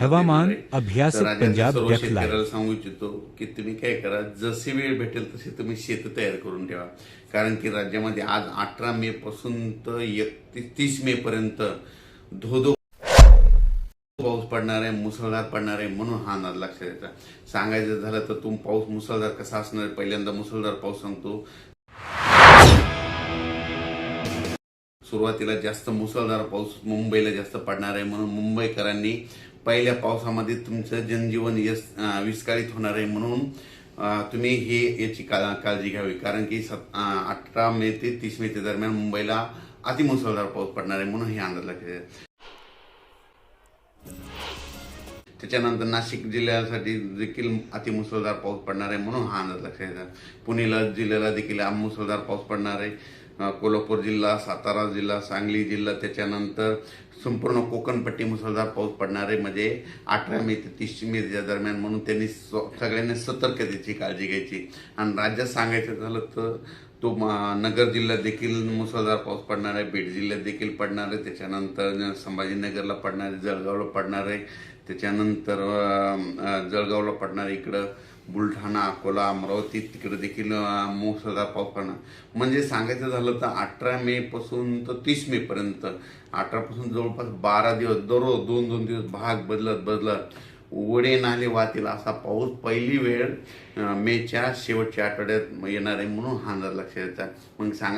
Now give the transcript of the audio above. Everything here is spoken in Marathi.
हवामान. अभ्यासक पंजाब. शेतकऱ्याला सांगू इच्छितो की तुम्ही काय करा जशी वेळ भेटेल तशी तुम्ही शेत तयार करून ठेवा कारण की राज्यामध्ये आज अठरा मे पासून तर एकतीस तीस मे पर्यंत धो धो पाऊस पडणार आहे मुसळधार पडणार आहे म्हणून हा अंदाज लक्षात द्यायचा सांगायचं झालं तर तुम पाऊस मुसळधार कसा असणार पहिल्यांदा मुसळधार पाऊस सांगतो सुरुवातीला जास्त मुसळधार पाऊस मुंबईला जास्त पडणार आहे म्हणून मुंबईकरांनी पहिल्या पावसामध्ये तुमचं जनजीवन यस विस्कळीत होणार आहे म्हणून तुम्ही हे याची काळजी घ्यावी. कारण की अठरा मे ते तीस मे ते दरम्यान मुंबईला अतिमुसळधार पाऊस पडणार आहे म्हणून हे अंदाज लक्षात त्याच्यानंतर नाशिक जिल्ह्यासाठी देखील अतिमुसळधार पाऊस पडणार आहे म्हणून हा अंदाज लक्षात येतात पुणेला जिल्ह्याला देखील मुसळधार पाऊस पडणार आहे. कोल्हापूर जिल्हा सातारा जिल्हा सांगली जिल्हा त्याच्यानंतर संपूर्ण कोकणपट्टी मुसळधार पाऊस पडणार आहे म्हणजे अठरा मे ते तीस मेच्या दरम्यान म्हणून त्यांनी स- सगळ्यांनी सतर्कतेची काळजी घ्यायची. आणि राज्यात सांगायचं झालं तर तो नगर जिल्ह्यात देखील मुसळधार पाऊस पडणार आहे बीड जिल्ह्यात देखील पडणार आहे त्याच्यानंतर संभाजीनगरला पडणार आहे जळगावला पडणार आहे त्याच्यानंतर जळगावला पडणार आहे इकडं बुलढाणा अकोला अमरावती तिकडे देखील मुसळधार पाऊस पडणार. म्हणजे सांगायचं झालं तर अठरा मे पासून तर तीस मे पर्यंत अठरापासून जवळपास बारा दिवस दररोज दोन दोन दिवस भाग बदलत बदलत उघडे नाले वाहतील असा पाऊस पहिली वेळ मेच्या शेवटच्या आठवड्यात येणार आहे म्हणून हा अंदाज लक्षात येतात मग सांगा